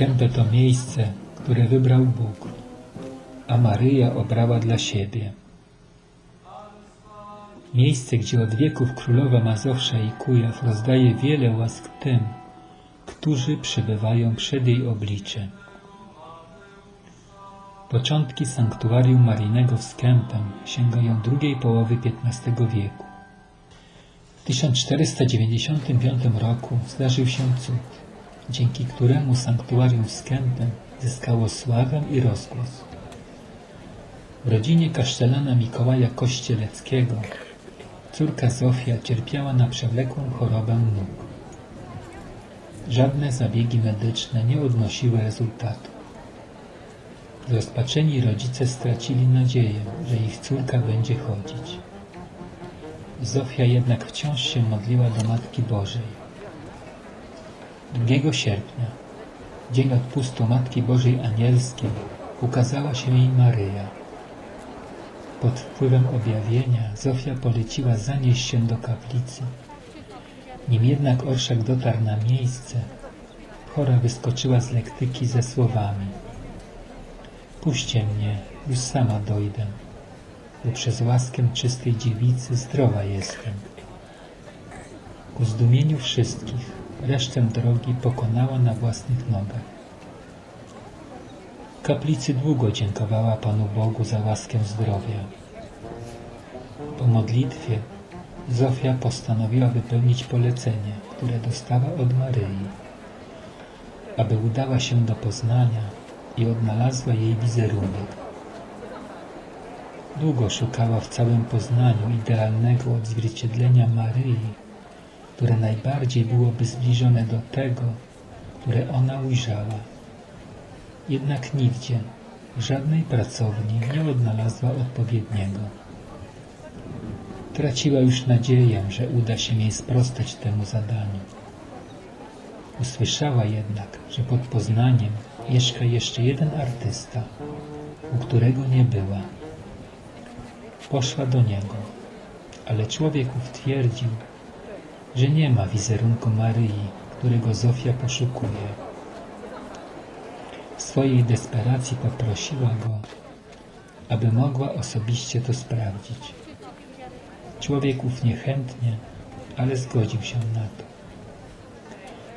Skępę to miejsce, które wybrał Bóg, a Maryja obrała dla siebie. Miejsce, gdzie od wieków królowa Mazowsza i Kujaw rozdaje wiele łask tym, którzy przybywają przed jej oblicze. Początki sanktuarium maryjnego w Skępem sięgają drugiej połowy XV wieku. W 1495 roku zdarzył się cud, dzięki któremu sanktuarium w Skępem zyskało sławę i rozgłos. W rodzinie kasztelana Mikołaja Kościeleckiego córka Zofia cierpiała na przewlekłą chorobę nóg. Żadne zabiegi medyczne nie odnosiły rezultatu. Zrozpaczeni rodzice stracili nadzieję, że ich córka będzie chodzić. Zofia jednak wciąż się modliła do Matki Bożej. 2 sierpnia, dzień odpustu Matki Bożej Anielskiej, ukazała się jej Maryja. Pod wpływem objawienia Zofia poleciła zanieść się do kaplicy. Nim jednak orszak dotarł na miejsce, chora wyskoczyła z lektyki ze słowami Puśćcie mnie, już sama dojdę, bo przez łaskę czystej dziewicy zdrowa jestem. Ku zdumieniu wszystkich resztę drogi pokonała na własnych nogach. Kaplicy długo dziękowała Panu Bogu za łaskę zdrowia. Po modlitwie Zofia postanowiła wypełnić polecenie, które dostała od Maryi, aby udała się do Poznania i odnalazła jej wizerunek. Długo szukała w całym Poznaniu idealnego odzwierciedlenia Maryi, które najbardziej byłoby zbliżone do tego, które ona ujrzała. Jednak nigdzie, w żadnej pracowni nie odnalazła odpowiedniego. Traciła już nadzieję, że uda się jej sprostać temu zadaniu. Usłyszała jednak, że pod Poznaniem mieszka jeszcze jeden artysta, u którego nie była. Poszła do niego, ale człowiek ów twierdził, że nie ma wizerunku Maryi, którego Zofia poszukuje. W swojej desperacji poprosiła go, aby mogła osobiście to sprawdzić. Człowiek ów niechętnie, ale zgodził się na to.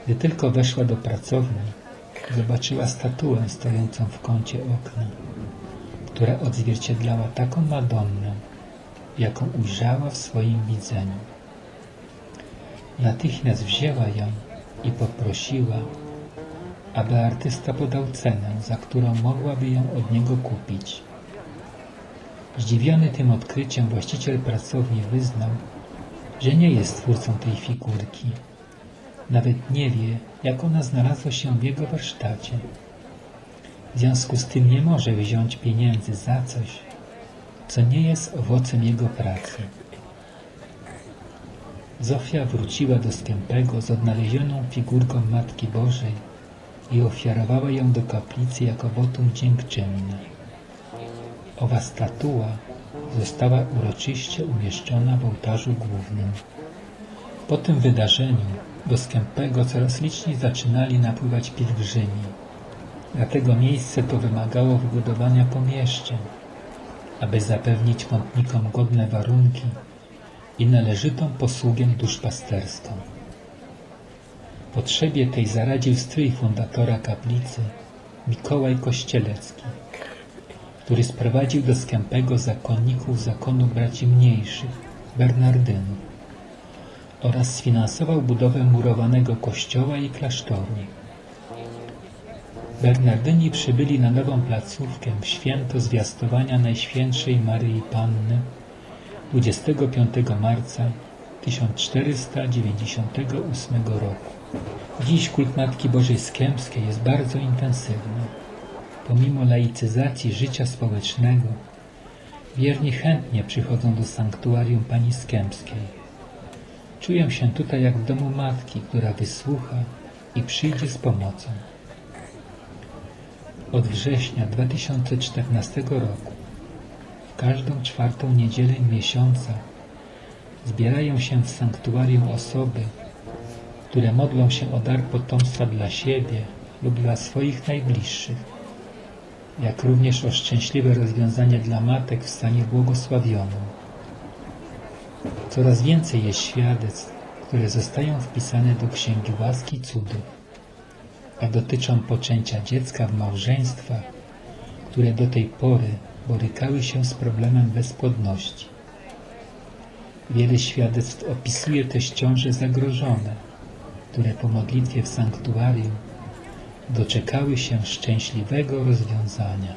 Gdy tylko weszła do pracowni, zobaczyła statuę stojącą w kącie okna, która odzwierciedlała taką Madonnę, jaką ujrzała w swoim widzeniu. Natychmiast wzięła ją i poprosiła, aby artysta podał cenę, za którą mogłaby ją od niego kupić. Zdziwiony tym odkryciem właściciel pracowni wyznał, że nie jest twórcą tej figurki, nawet nie wie, jak ona znalazła się w jego warsztacie. W związku z tym nie może wziąć pieniędzy za coś, co nie jest owocem jego pracy. Zofia wróciła do Skępego z odnalezioną figurką Matki Bożej i ofiarowała ją do kaplicy jako wotum dziękczynne. Owa statua została uroczyście umieszczona w ołtarzu głównym. Po tym wydarzeniu do Skępego coraz liczniej zaczynali napływać pielgrzymi. Dlatego miejsce to wymagało wybudowania pomieszczeń, aby zapewnić wątnikom godne warunki i należytą posługę duszpasterską. Potrzebie tej zaradził strój fundatora kaplicy Mikołaj Kościelecki, który sprowadził do Skępego zakonników zakonu braci mniejszych, Bernardynów oraz sfinansował budowę murowanego kościoła i klasztoru. Bernardyni przybyli na nową placówkę w święto zwiastowania Najświętszej Maryi Panny 25 marca 1498 roku. Dziś kult Matki Bożej Skępskiej jest bardzo intensywny. Pomimo laicyzacji życia społecznego, wierni chętnie przychodzą do sanktuarium Pani Skępskiej Czuję się tutaj jak w domu matki, która wysłucha i przyjdzie z pomocą. Od września 2014 roku każdą czwartą niedzielę miesiąca zbierają się w sanktuarium osoby, które modlą się o dar potomstwa dla siebie lub dla swoich najbliższych, jak również o szczęśliwe rozwiązanie dla matek w stanie błogosławionym. Coraz więcej jest świadectw, które zostają wpisane do Księgi Łaski Cudów, a dotyczą poczęcia dziecka w małżeństwach, które do tej pory borykały się z problemem bezpłodności. Wiele świadectw opisuje też ciąże zagrożone, które po modlitwie w sanktuarium doczekały się szczęśliwego rozwiązania.